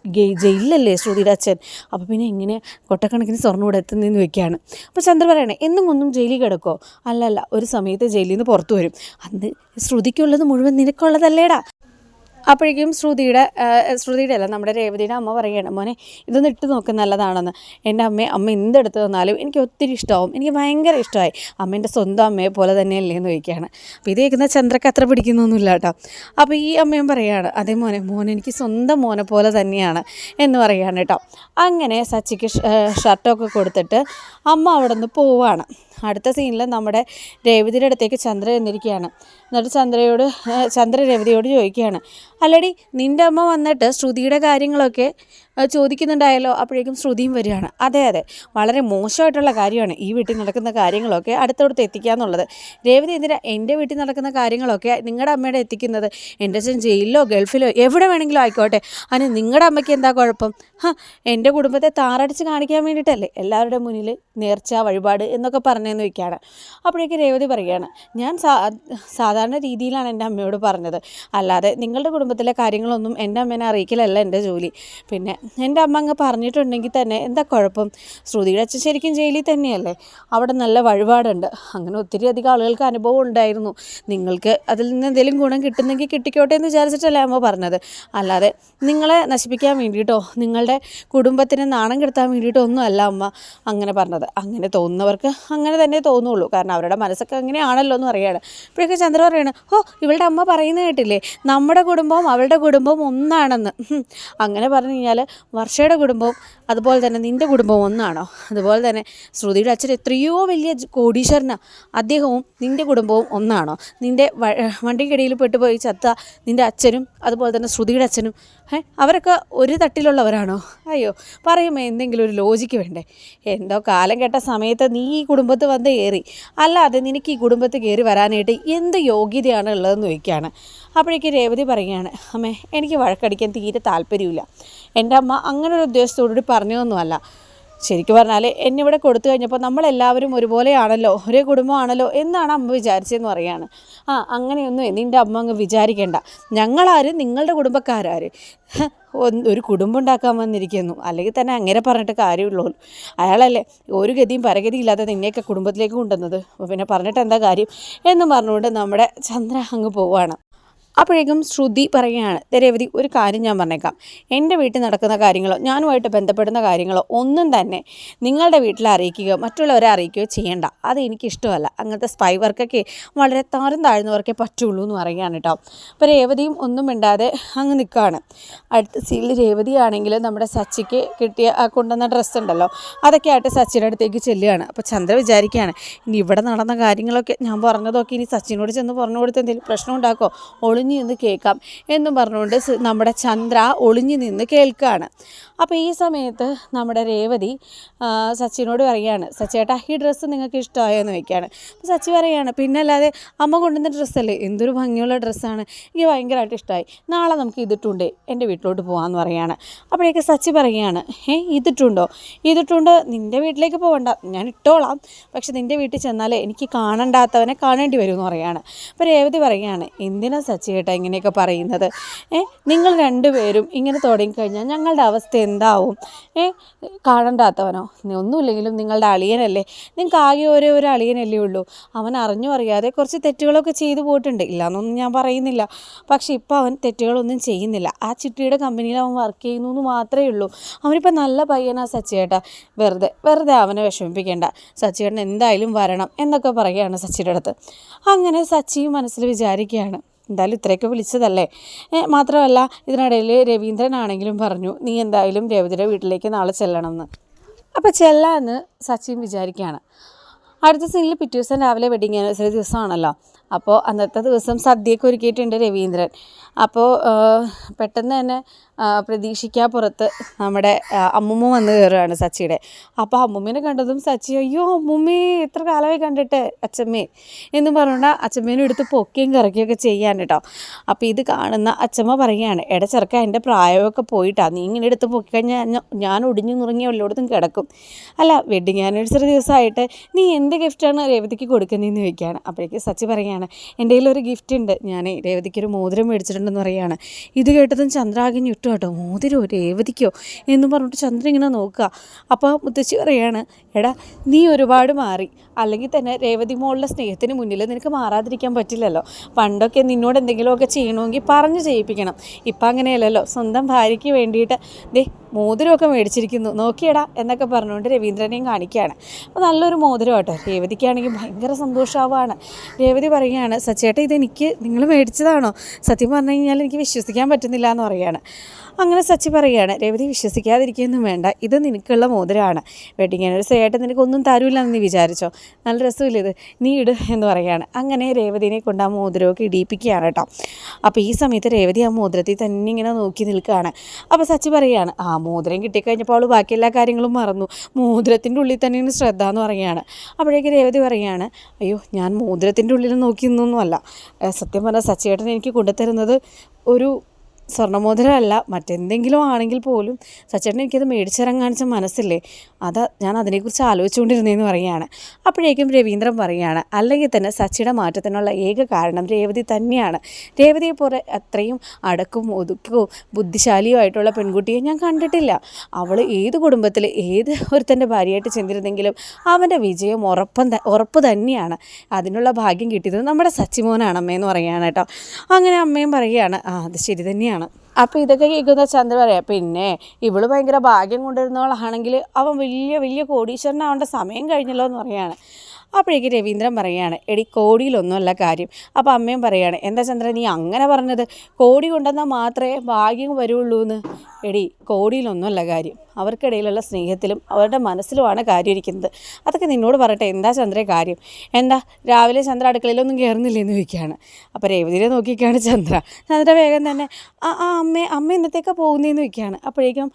ജയിലിലല്ലേ ശ്രുതിയുടെ അച്ഛൻ? അപ്പോൾ പിന്നെ എങ്ങനെ കൊട്ടക്കണക്കിന് സ്വർണം ഇവിടെ എത്തുന്നതെന്ന് വെക്കുകയാണ് അപ്പോൾ ചന്ദ്ര പറയണേ എന്നും ഒന്നും ജയിലിൽ കിടക്കോ? അല്ലല്ല ഒരു സമയത്ത് ജയിലിൽ നിന്ന് പുറത്തു വരും. അന്ന് ശ്രുതിക്കുള്ളത് മുഴുവൻ നിനക്കുള്ളതല്ലേടാ. അപ്പോഴേക്കും ശ്രുതിയുടെ ശ്രുതിയുടെ അല്ല നമ്മുടെ രേവതിയുടെ അമ്മ പറയുകയാണ് മോനെ ഇതൊന്ന് ഇട്ട് നോക്ക് നല്ലതാണെന്ന്. എന്റെ അമ്മ അമ്മ എന്തെടുത്ത് തന്നാലും എനിക്ക് ഒത്തിരി ഇഷ്ടമാവും. എനിക്ക് ഭയങ്കര ഇഷ്ടമായി. അമ്മേന്റെ സ്വന്തം അമ്മയെ പോലെ തന്നെയല്ലേ? എന്ന് ചോദിക്കുകയാണ്. അപ്പോൾ ഇത് കേൾക്കുന്ന ചന്ദ്രക്ക് അത്ര പിടിക്കുന്നൊന്നുമില്ല കേട്ടോ. അപ്പോൾ ഈ അമ്മയും പറയുകയാണ് അതേ മോനെ മോൻ എനിക്ക് സ്വന്തം മോനെ പോലെ തന്നെയാണ് എന്ന് പറയുകയാണ് കേട്ടോ. അങ്ങനെ സച്ചിക്ക് ഷർട്ടൊക്കെ കൊടുത്തിട്ട് അമ്മ അവിടെ നിന്ന് പോവുകയാണ് അടുത്ത സീനിൽ നമ്മുടെ രേവതിയുടെ അടുത്തേക്ക് ചന്ദ്ര എന്നിരിക്കുകയാണ്. എന്നിട്ട് ചന്ദ്രയോട് ചന്ദ്ര രേവതിയോട് ചോദിക്കുകയാണ്. അല്ലടി നിന്റെ അമ്മ വന്നിട്ട് ശ്രുതിയുടെ കാര്യങ്ങളൊക്കെ ചോദിക്കുന്നുണ്ടായല്ലോ അപ്പോഴേക്കും ശ്രുതിയും വരികയാണ്. അതെ അതെ. വളരെ മോശമായിട്ടുള്ള കാര്യമാണ് ഈ വീട്ടിൽ നടക്കുന്ന കാര്യങ്ങളൊക്കെ അടുത്തടുത്ത് എത്തിക്കുക എന്നുള്ളത് രേവതി എന്തിനാ എന്റെ വീട്ടിൽ നടക്കുന്ന കാര്യങ്ങളൊക്കെ നിങ്ങളുടെ അമ്മയുടെ എത്തിക്കുന്നത്? എന്റെ അച്ഛൻ ജയിലിലോ ഗൾഫിലോ എവിടെ വേണമെങ്കിലും ആയിക്കോട്ടെ. അതിന് നിങ്ങളുടെ അമ്മയ്ക്ക് എന്താ കുഴപ്പം? എന്റെ കുടുംബത്തെ താറടിച്ച് കാണിക്കാൻ വേണ്ടിയിട്ടല്ലേ എല്ലാവരുടെ മുന്നിൽ നേർച്ച വഴിപാട് എന്നൊക്കെ പറഞ്ഞതെന്ന് വയ്ക്കുകയാണ് അപ്പോഴേക്ക് രേവതി പറയുകയാണ് ഞാൻ സാധാരണ രീതിയിലാണ് എന്റെ അമ്മയോട് പറഞ്ഞത്. അല്ലാതെ നിങ്ങളുടെ കുടുംബത്തിലെ കാര്യങ്ങളൊന്നും എന്റെ അമ്മേനെ അറിയിക്കലല്ല എന്റെ ജോലി. പിന്നെ എന്റെ അമ്മ അങ്ങ് പറഞ്ഞിട്ടുണ്ടെങ്കിൽ തന്നെ എന്താ കുഴപ്പം? ശ്രുതിയുടെ അച്ഛൻ ശരിക്കും ജയിലിൽ തന്നെയല്ലേ? അവിടെ നല്ല വഴിപാടുണ്ട്. അങ്ങനെ ഒത്തിരി അധികം ആളുകൾക്ക് അനുഭവം ഉണ്ടായിരുന്നു. നിങ്ങൾക്ക് അതിൽ നിന്ന് എന്തെങ്കിലും ഗുണം കിട്ടുന്നെങ്കിൽ കിട്ടിക്കോട്ടെ എന്ന് വിചാരിച്ചിട്ടല്ലേ അമ്മ പറഞ്ഞത്. അല്ലാതെ നിങ്ങളെ നശിപ്പിക്കാൻ വേണ്ടിയിട്ടോ നിങ്ങളുടെ കുടുംബത്തിന് നാണം കെടുത്താൻ വേണ്ടിയിട്ടോ ഒന്നും അല്ല അമ്മ അങ്ങനെ പറഞ്ഞത്. അങ്ങനെ തോന്നുന്നവർക്ക് അങ്ങനെ തന്നെ തോന്നുള്ളൂ. കാരണം അവരുടെ മനസ്സൊക്കെ അങ്ങനെയാണല്ലോ എന്ന് അറിയാണ് ഇപ്പോഴൊക്കെ ചന്ദ്ര പറയാണ് ഓ ഇവളുടെ അമ്മ പറയുന്നത് കേട്ടില്ലേ? നമ്മുടെ കുടുംബവും അവളുടെ കുടുംബവും ഒന്നാണെന്ന്. അങ്ങനെ പറഞ്ഞു കഴിഞ്ഞാൽ വർഷയുടെ കുടുംബവും അതുപോലെ തന്നെ നിന്റെ കുടുംബവും ഒന്നാണോ? അതുപോലെ തന്നെ ശ്രുതിയുടെ അച്ഛൻ എത്രയോ വലിയ കോടീശ്വരന. അദ്ദേഹവും നിന്റെ കുടുംബവും ഒന്നാണോ? നിന്റെ വണ്ടിക്കിടയിൽ പെട്ടുപോയി ചത്ത നിന്റെ അച്ഛനും അതുപോലെ തന്നെ ശ്രുതിയുടെ അച്ഛനും അവരൊക്കെ ഒരു തട്ടിലുള്ളവരാണോ? അയ്യോ പറയുമ്പോൾ എന്തെങ്കിലും ഒരു ലോജിക്ക് വേണ്ടേ? എന്തോ കാലം കേട്ട സമയത്ത് നീ ഈ കുടുംബത്ത് വന്ന് കയറി. അല്ലാതെ നിനക്ക് ഈ കുടുംബത്ത് കയറി വരാനായിട്ട് എന്ത് യോഗ്യതയാണ് ഉള്ളതെന്ന് ചോദിക്കുകയാണ് അപ്പോഴേക്ക് രേവതി പറയുകയാണ് അമ്മേ എനിക്ക് വഴക്കടിക്കാൻ തീരെ താല്പര്യമില്ല. എന്റെ അമ്മ അങ്ങനെ ഒരു ഉദ്ദേശത്തോടുകൂടി പറഞ്ഞതൊന്നുമല്ല. ശരിക്കും പറഞ്ഞാൽ എന്നെ ഇവിടെ കൊടുത്തു കഴിഞ്ഞപ്പോൾ നമ്മളെല്ലാവരും ഒരുപോലെയാണല്ലോ ഒരേ കുടുംബമാണല്ലോ എന്നാണ് അമ്മ വിചാരിച്ചതെന്ന് പറയാണ് ആ അങ്ങനെയൊന്നും നിന്റെ അമ്മ അങ്ങ് വിചാരിക്കേണ്ട. ഞങ്ങളാര്? നിങ്ങളുടെ കുടുംബക്കാരാര്? ഹ, ഒരു കുടുംബം ഉണ്ടാക്കാൻ വന്നിരിക്കുന്നു. അല്ലെങ്കിൽ തന്നെ അങ്ങനെ പറഞ്ഞിട്ട് കാര്യമുള്ളൂ. അയാളല്ലേ ഒരു ഗതിയും പരഗതി ഇല്ലാതെ നിന്നെയൊക്കെ കുടുംബത്തിലേക്ക് കൊണ്ടുവന്നത്. അപ്പോൾ പിന്നെ പറഞ്ഞിട്ട് എന്താ കാര്യം? എന്ന് പറഞ്ഞുകൊണ്ട് നമ്മുടെ ചന്ദ്ര അങ്ങ് പോവാണ്. അപ്പോഴേക്കും ശ്രുതി പറയുകയാണ് "ദേ രേവതി ഒരു കാര്യം ഞാൻ പറഞ്ഞേക്കാം. എന്റെ വീട്ടിൽ നടക്കുന്ന കാര്യങ്ങളോ ഞാനുമായിട്ട് ബന്ധപ്പെടുന്ന കാര്യങ്ങളോ ഒന്നും തന്നെ നിങ്ങളുടെ വീട്ടിൽ അറിയിക്കുകയോ മറ്റുള്ളവരെ അറിയിക്കുകയോ ചെയ്യേണ്ട. അത് എനിക്കിഷ്ടമല്ല. അങ്ങനത്തെ സ്പൈ വർക്കൊക്കെ വളരെ താരം താഴ്ന്നവർക്കേ പറ്റുള്ളൂ എന്ന് പറയുകയാണ് കേട്ടോ. അപ്പോൾ രേവതിയും ഒന്നും മിണ്ടാതെ അങ്ങ് നിൽക്കുകയാണ്. അടുത്ത സീലിൽ രേവതിയാണെങ്കിൽ നമ്മുടെ സച്ചിക്ക് കിട്ടിയ കൊണ്ടുവന്ന ഡ്രസ്സ് ഉണ്ടല്ലോ അതൊക്കെ ആയിട്ട് സച്ചിയുടെ അടുത്തേക്ക് ചെല്ലുകയാണ്. അപ്പോൾ ചന്ദ്ര വിചാരിക്കുകയാണ് ഇനി ഇവിടെ നടന്ന കാര്യങ്ങളൊക്കെ ഞാൻ പറഞ്ഞതൊക്കെ ഇനി സച്ചിനോട് ചെന്ന് പറഞ്ഞു കൊടുത്ത് എന്തെങ്കിലും പ്രശ്നം ഉണ്ടാക്കുമോ നിന്ന് കേൾക്കാം എന്നും പറഞ്ഞുകൊണ്ട് നമ്മുടെ ചന്ദ്ര ഒളിഞ്ഞു നിന്ന് കേൾക്കുകയാണ്. അപ്പോൾ ഈ സമയത്ത് നമ്മുടെ രേവതി സച്ചിനോട് പറയുകയാണ് സച്ചേട്ടാ ഈ ഡ്രസ്സ് നിങ്ങൾക്ക് ഇഷ്ടമായോ? എന്ന് ചോദിക്കുകയാണ്. അപ്പോൾ സച്ചി പറയുകയാണ് പിന്നെ അല്ലാതെ അമ്മ കൊണ്ടുവന്ന ഡ്രസ്സല്ലേ എന്തൊരു ഭംഗിയുള്ള ഡ്രസ്സാണ്. എനിക്ക് ഭയങ്കരമായിട്ട് ഇഷ്ടമായി നാളെ നമുക്ക് ഇതിട്ടുണ്ട് എന്റെ വീട്ടിലോട്ട് പോകാമെന്ന് പറയുകയാണ്. അപ്പോഴേക്ക് സച്ചി പറയുകയാണ് ഏ ഇതിട്ടുണ്ടോ? ഇതിട്ടുണ്ട്. നിന്റെ വീട്ടിലേക്ക് പോകണ്ട ഞാൻ ഇട്ടോളാം. പക്ഷെ നിന്റെ വീട്ടിൽ ചെന്നാൽ എനിക്ക് കാണണ്ടാത്തവനെ കാണേണ്ടി വരും എന്ന് പറയുകയാണ്. അപ്പോൾ രേവതി പറയുകയാണ് എന്തിനാ സച്ചി ചേട്ടാ ഇങ്ങനെയൊക്കെ പറയുന്നത്. ഏ നിങ്ങൾ രണ്ടുപേരും ഇങ്ങനെ തുടങ്ങിക്കഴിഞ്ഞാൽ ഞങ്ങളുടെ അവസ്ഥ എന്താവും? ഏ കാണണ്ടാത്തവനോ? ഒന്നുമില്ലെങ്കിലും നിങ്ങളുടെ അളിയനല്ലേ? നിങ്ങൾക്ക് ആകെ ഒരേ ഒരു അളിയനല്ലേ ഉള്ളൂ. അവൻ അറിഞ്ഞു അറിയാതെ കുറച്ച് തെറ്റുകളൊക്കെ ചെയ്തു പോയിട്ടുണ്ട്. ഇല്ലയെന്നൊന്നും ഞാൻ പറയുന്നില്ല. പക്ഷേ ഇപ്പോൾ അവൻ തെറ്റുകളൊന്നും ചെയ്യുന്നില്ല. ആ ചിട്ടിയുടെ കമ്പനിയിൽ അവൻ വർക്ക് ചെയ്യുന്നു എന്ന് മാത്രമേ ഉള്ളൂ. അവനിപ്പോൾ നല്ല പയ്യനാ സച്ചിയേട്ടാ വെറുതെ വെറുതെ അവനെ വിഷമിപ്പിക്കേണ്ട. സച്ചിയേട്ടൻ എന്തായാലും വരണം എന്നൊക്കെ പറയുകയാണ് സച്ചിയുടെ അടുത്ത്. അങ്ങനെ സച്ചിയും മനസ്സിൽ വിചാരിക്കുകയാണ്. എന്തായാലും ഇത്രയൊക്കെ വിളിച്ചതല്ലേ? മാത്രമല്ല ഇതിനിടയിൽ രവീന്ദ്രനാണെങ്കിലും പറഞ്ഞു നീ എന്തായാലും രേവതിയുടെ വീട്ടിലേക്ക് നാളെ ചെല്ലണം എന്ന് അപ്പോൾ ചെല്ലാമെന്ന് സച്ചിൻ വിചാരിക്കുകയാണ് അടുത്ത സീനിൽ പിറ്റേ ദിവസം രാവിലെ വെഡിങ് ആനിവേഴ്സറി ദിവസമാണല്ലോ. അപ്പോൾ അന്നത്തെ ദിവസം സദ്യയൊക്കെ ഒരുക്കിയിട്ടുണ്ട് രവീന്ദ്രൻ. അപ്പോൾ പെട്ടെന്ന് തന്നെ പ്രതീക്ഷിക്കാപ്പുറത്ത് നമ്മുടെ അമ്മുമ്മ വന്ന് കയറുകയാണ് സച്ചിയുടെ. അപ്പോൾ അമ്മുമ്മേനെ കണ്ടതും സച്ചി അയ്യോ അമ്മുമ്മേ എത്ര കാലമായി കണ്ടിട്ട് അച്ഛമ്മേ എന്നും പറഞ്ഞുകൊണ്ട് അച്ചമ്മേനെ എടുത്ത് പൊക്കുകയും കറക്കുകയൊക്കെ ചെയ്യാൻ കേട്ടോ. അപ്പോൾ ഇത് കാണുന്ന അച്ഛമ്മ പറയുകയാണ് എട ചെറുക്ക എന്റെ പ്രായമൊക്കെ പോയിട്ടാണ് നീ ഇങ്ങനെ എടുത്ത് പൊക്കിക്കഴിഞ്ഞാൽ കഴിഞ്ഞാൽ ഞാൻ ഒടിഞ്ഞു നുറങ്ങി എല്ലായിടത്തും കിടക്കും. അല്ല വെഡിങ് ആനിവേഴ്സറി ദിവസമായിട്ട് നീ എന്ത് ഗിഫ്റ്റാണ് രേവതിക്ക് കൊടുക്കുന്നതെന്ന് ചോദിക്കുകയാണ്. അപ്പോഴേക്ക് സച്ചി പറയുകയാണ് എന്റെ ഒരു ഗിഫ്റ്റ് ഉണ്ട്. ഞാൻ രേവതിക്ക് ഒരു മോതിരം മേടിച്ചിട്ടുണ്ടെന്ന് പറയുകയാണ്. ഇത് കേട്ടതും ചന്ദ്രാകെ ഇട്ടു കേട്ടോ. മോതിരോ രേവതിക്കോ എന്ന് പറഞ്ഞിട്ട് ചന്ദ്ര ഇങ്ങനെ നോക്കുക. അപ്പോൾ മുത്തശ്ശി പറയാണ് എടാ നീ ഒരുപാട് മാറി. അല്ലെങ്കിൽ തന്നെ രേവതി മോളുടെ സ്നേഹത്തിന് മുന്നിൽ നിനക്ക് മാറാതിരിക്കാൻ പറ്റില്ലല്ലോ. പണ്ടൊക്കെ നിന്നോട് എന്തെങ്കിലുമൊക്കെ ചെയ്യണമെങ്കിൽ പറഞ്ഞു ചെയ്യിപ്പിക്കണം. ഇപ്പം അങ്ങനെയല്ലല്ലോ. സ്വന്തം ഭാര്യയ്ക്ക് വേണ്ടിയിട്ട് ദേ മോതിരമൊക്കെ മേടിച്ചിരിക്കുന്നു. നോക്കിയടാ എന്നൊക്കെ പറഞ്ഞുകൊണ്ട് രവീന്ദ്രനെയും കാണിക്കുകയാണ്. അപ്പോൾ നല്ലൊരു മോതിരം കേട്ടോ രേവതിക്കാണെങ്കിൽ ഭയങ്കര സന്തോഷമാവാണ് രേവതി പറയുകയാണ് സച്ചേട്ട ഇതെനിക്ക് നിങ്ങൾ മേടിച്ചതാണോ? സത്യം പറഞ്ഞു കഴിഞ്ഞാൽ എനിക്ക് വിശ്വസിക്കാൻ പറ്റുന്നില്ല എന്ന് പറയുകയാണ്. അങ്ങനെ സച്ചി പറയുകയാണ് രേവതി വിശ്വസിക്കാതിരിക്കുകയൊന്നും വേണ്ട ഇത് നിനക്കുള്ള മോതിരമാണ്. വെഡിങ് ആനിവേഴ്സറി ആയിട്ട് നിനക്കൊന്നും തരൂല്ല എന്ന് നീ വിചാരിച്ചോ? നല്ല രസമില്ല ഇത്? നീ ഇട് എന്ന് പറയുകയാണ്. അങ്ങനെ രേവതിനെ കൊണ്ട് ആ മോതിരമൊക്കെ ഇടിയിപ്പിക്കുകയാണ് കേട്ടോ. അപ്പോൾ ഈ സമയത്ത് രേവതി ആ മോതിരത്തിൽ തന്നെ ഇങ്ങനെ നോക്കി നിൽക്കുകയാണ്. അപ്പോൾ സച്ചി പറയുകയാണ് ആ മോതിരം കിട്ടിക്കഴിഞ്ഞപ്പോൾ അവൾ ബാക്കി എല്ലാ കാര്യങ്ങളും മറന്നു. മോതിരത്തിന്റെ ഉള്ളിൽ തന്നെ ഇങ്ങനെ ശ്രദ്ധ എന്ന് പറയുകയാണ്. അപ്പോഴേക്ക് രേവതി പറയുകയാണ് അയ്യോ ഞാൻ മോതിരത്തിന്റെ ഉള്ളിൽ നോക്കി നിന്നൊന്നുമല്ല. സത്യം പറഞ്ഞാൽ സച്ചിയേട്ടൻ എനിക്ക് കൊണ്ടുതരുന്നത് ഒരു സ്വർണമോതിരമല്ല മറ്റെന്തെങ്കിലും ആണെങ്കിൽ പോലും സച്ചേട്ടൻ എനിക്കത് കാണിച്ച മനസ്സില്ലേ? അതാ ഞാൻ അതിനെക്കുറിച്ച് ആലോചിച്ചുകൊണ്ടിരുന്നതെന്ന് പറയുകയാണ്. അപ്പോഴേക്കും രവീന്ദ്രൻ പറയുകയാണ് അല്ലെങ്കിൽ തന്നെ സച്ചിയുടെ മാറ്റത്തിനുള്ള ഏക കാരണം രേവതി തന്നെയാണ്. രേവതിയെ പോലെ അത്രയും അടക്കും ഒതുക്കവും ബുദ്ധിശാലിയുമായിട്ടുള്ള പെൺകുട്ടിയെ ഞാൻ കണ്ടിട്ടില്ല. അവൾ ഏത് കുടുംബത്തിൽ ഏത് ഒരുത്തന്റെ ഭാര്യയായിട്ട് ചെന്നിരുന്നെങ്കിലും അവന്റെ വിജയം ഉറപ്പം ഉറപ്പ് തന്നെയാണ്. അതിനുള്ള ഭാഗ്യം കിട്ടിയത് നമ്മുടെ സച്ചിമോനാണ് അമ്മയെന്ന് പറയുകയാണ് കേട്ടോ. അങ്ങനെ അമ്മയും പറയുകയാണ് ആ അത് ശരി തന്നെയാണ്. അപ്പോൾ ഇതൊക്കെ കേൾക്കുന്ന ചന്ദ്ര പറയാം പിന്നെ ഇവൾ ഭയങ്കര ഭാഗ്യം കൊണ്ടുവരുന്നവളാണെങ്കിൽ അവൻ വലിയ വലിയ കോടീശ്വരനാവേണ്ട സമയം കഴിഞ്ഞല്ലോ എന്ന് പറയാണ്. അപ്പോഴേക്ക് രവീന്ദ്രൻ പറയുകയാണ് എടി കോടിയിലൊന്നുമല്ല കാര്യം. അപ്പോൾ അമ്മയും പറയുകയാണ് എന്താ ചന്ദ്ര നീ അങ്ങനെ പറഞ്ഞത്? കോടി കൊണ്ടുവന്നാൽ മാത്രമേ ഭാഗ്യം വരുള്ളൂ എന്ന് എടി കോടിയിലൊന്നുമല്ല കാര്യം. അവർക്കിടയിലുള്ള സ്നേഹത്തിലും അവരുടെ മനസ്സിലുമാണ് കാര്യം ഇരിക്കുന്നത് അതൊക്കെ നിന്നോട് പറയട്ടെ എന്താ ചന്ദ്രേ കാര്യം? എന്താ രാവിലെ ചന്ദ്ര അടുക്കളയിലൊന്നും കയറുന്നില്ലേ എന്ന് ചോദിക്കുകയാണ്. അപ്പോൾ രേവതിനെ നോക്കിയൊക്കെയാണ് ചന്ദ്ര. ചന്ദ്ര വേഗം തന്നെ ആ ആ അമ്മ അമ്മ ഇന്നത്തേക്ക് പോകുന്നതെന്ന് ചോദിക്കുകയാണ്. അപ്പോഴേക്കും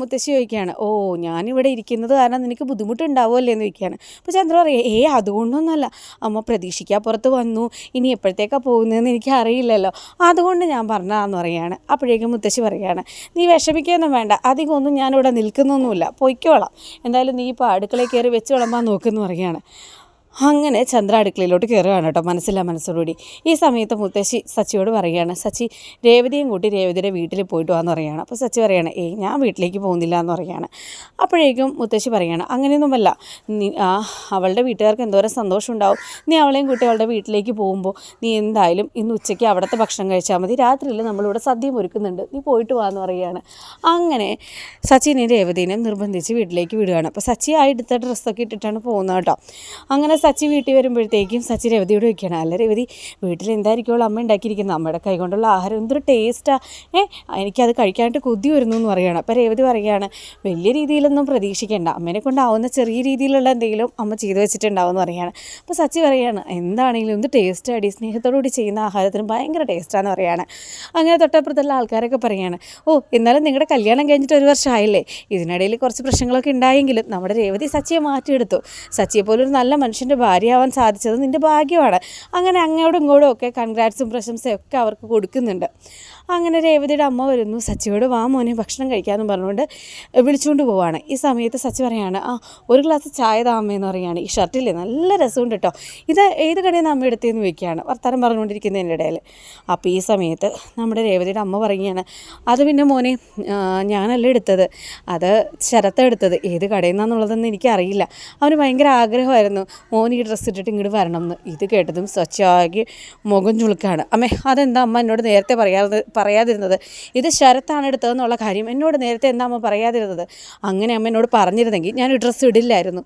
മുത്തശ്ശി ചോദിക്കുകയാണ് ഓ ഞാനിവിടെ ഇരിക്കുന്നത് കാരണം നിനക്ക് ബുദ്ധിമുട്ടുണ്ടാവുമല്ലേ? എന്ന് ചോദിക്കുകയാണ്. അപ്പോൾ ചന്ദ്ര പറയുക ഏ അതുകൊണ്ടൊന്നുമല്ല അമ്മ പ്രതീക്ഷിക്കാൻ പുറത്ത് വന്നു. ഇനി എപ്പോഴത്തേക്കാണ് പോകുന്നതെന്ന് എനിക്ക് അറിയില്ലല്ലോ അതുകൊണ്ട് ഞാൻ പറഞ്ഞതാണെന്ന് പറയുകയാണ്. അപ്പോഴേക്കും മുത്തശ്ശി പറയുകയാണ് നീ വിഷമിക്കുകയൊന്നും വേണ്ട. അധികമൊന്നും ഞാനിവിടെ നിൽക്കുന്നൊന്നുമില്ല. പൊയ്ക്കോളാം. എന്തായാലും നീ ഇപ്പോൾ അടുക്കളയിൽ കയറി വെച്ച് വിളമ്പാൻ നോക്കുമെന്ന് പറയുകയാണ്. അങ്ങനെ ചന്ദ്ര അടുക്കളയിലോട്ട് കയറുകയാണ് കേട്ടോ മനസ്സില്ല മനസ്സോടുകൂടി. ഈ സമയത്ത് മുത്തശ്ശി സച്ചിയോട് പറയുകയാണ് സച്ചി രേവതിയും കൂട്ടി രേവതിയുടെ വീട്ടിൽ പോയിട്ട് വാന്ന് പറയുകയാണ്. അപ്പോൾ സച്ചി പറയുകയാണ് ഏയ് ഞാൻ വീട്ടിലേക്ക് പോകുന്നില്ല എന്ന് പറയുകയാണ്. അപ്പോഴേക്കും മുത്തശ്ശി പറയുകയാണ് അങ്ങനെയൊന്നുമല്ല നീ അവളുടെ വീട്ടുകാർക്ക് എന്തോരം സന്തോഷം ഉണ്ടാവും. നീ അവളെയും കൂട്ടി അവളുടെ വീട്ടിലേക്ക് പോകുമ്പോൾ നീ എന്തായാലും ഇന്ന് ഉച്ചയ്ക്ക് അവിടുത്തെ ഭക്ഷണം കഴിച്ചാൽ മതി. രാത്രിയിൽ നമ്മളിവിടെ സദ്യ ഒരുക്കുന്നുണ്ട്. നീ പോയിട്ട് വാന്ന് പറയുകയാണ്. അങ്ങനെ സച്ചിനെയും രേവതിനെയും നിർബന്ധിച്ച് വീട്ടിലേക്ക് വിടുകയാണ്. അപ്പോൾ സച്ചി ആ എടുത്ത ഡ്രസ്സൊക്കെ ഇട്ടിട്ടാണ് പോകുന്നത് കേട്ടോ. അങ്ങനെ സച്ചി വീട്ടിൽ വരുമ്പോഴത്തേക്കും സച്ചി രവതിയോട് വയ്ക്കണം അല്ല രവതി വീട്ടിൽ എന്തായിരിക്കുമല്ലോ അമ്മ ഉണ്ടാക്കിയിരിക്കുന്നത്? അമ്മയുടെ കൈകൊണ്ടുള്ള ആഹാരം എന്തൊരു ടേസ്റ്റാണ് ഏ എനിക്കത് കഴിക്കാനായിട്ട് കൊതി വരുന്നു എന്ന് പറയുകയാണ്. അപ്പോൾ രവതി പറയുകയാണ് വലിയ രീതിയിലൊന്നും പ്രതീക്ഷിക്കേണ്ട. അമ്മേനെ കൊണ്ടാവുന്ന ചെറിയ രീതിയിലുള്ള എന്തെങ്കിലും അമ്മ ചെയ്തു വെച്ചിട്ടുണ്ടാവും എന്ന് പറയുകയാണ്. അപ്പോൾ സച്ചി പറയുകയാണ് എന്താണെങ്കിലും എന്ത് ടേസ്റ്റ് അടി സ്നേഹത്തോടുകൂടി ചെയ്യുന്ന ആഹാരത്തിന് ഭയങ്കര ടേസ്റ്റാന്ന് പറയുകയാണ്. അങ്ങനെ തൊട്ടപ്പുറത്തുള്ള ആൾക്കാരൊക്കെ പറയുകയാണ് ഓ എന്നാലും നിങ്ങളുടെ കല്യാണം കഴിഞ്ഞിട്ട് ഒരു വർഷമായില്ലേ? ഇതിനിടയിൽ കുറച്ച് പ്രശ്നങ്ങളൊക്കെ ഉണ്ടായെങ്കിലും നമ്മുടെ രേവതി സച്ചിയെ മാറ്റിയെടുത്തു. സച്ചിയെ പോലൊരു നല്ല മനുഷ്യന്റെ ഭാര്യയാവാൻ സാധിച്ചത് നിന്റെ ഭാഗ്യമാണ്. അങ്ങനെ അങ്ങോട്ടും ഇങ്ങോട്ടും ഒക്കെ കൺഗ്രാറ്റ്സും പ്രശംസയും ഒക്കെ അവർക്ക് കൊടുക്കുന്നുണ്ട്. അങ്ങനെ രേവതിയുടെ അമ്മ വരുന്നു. സച്ചിയോട് വാ മോനെ ഭക്ഷണം കഴിക്കാമെന്ന് പറഞ്ഞുകൊണ്ട് വിളിച്ചുകൊണ്ട് പോവാണ്. ഈ സമയത്ത് സച്ചി പറയാണ് ആ ഒരു ഗ്ലാസ് ചായ താമയെന്ന് പറയുകയാണ് ഈ ഷർട്ടില്ലേ നല്ല രസമുണ്ട് കേട്ടോ ഇത് ഏത് കടയിൽ നിന്ന് അമ്മ എടുത്തേന്ന് ചോദിക്കുകയാണ്. വർത്തമാനം പറഞ്ഞുകൊണ്ടിരിക്കുന്നതിന്റെ ഇടയിൽ. അപ്പോൾ ഈ സമയത്ത് നമ്മുടെ രേവതിയുടെ അമ്മ പറയുകയാണ് അത് പിന്നെ മോനെ ഞാനല്ല എടുത്തത്. അത് ശരത്ത എടുത്തത്. ഏത് കടയിൽ നിന്നാന്നുള്ളതെന്ന് എനിക്കറിയില്ല. അവന് ഭയങ്കര ആഗ്രഹമായിരുന്നു. മോൻ ഈ ഡ്രസ്സ് ഇട്ടിട്ട് ഇങ്ങോട്ട് വരണം എന്ന്. ഇത് കേട്ടതും സ്വച്ഛമാകി മുഖം ചുളുക്കാണ്. അമ്മേ അതെന്താ? അമ്മ എന്നോട് നേരത്തെ പറയാതെ പറയാതിരുന്നത്. ഇത് ശരത്താണ് എടുത്തതെന്നുള്ള കാര്യം എന്നോട് നേരത്തെ എന്താ അമ്മ പറയാതിരുന്നത്? അങ്ങനെ അമ്മ എന്നോട് പറഞ്ഞിരുന്നെങ്കിൽ ഞാൻ ഡ്രസ്സ് ഇടില്ലായിരുന്നു.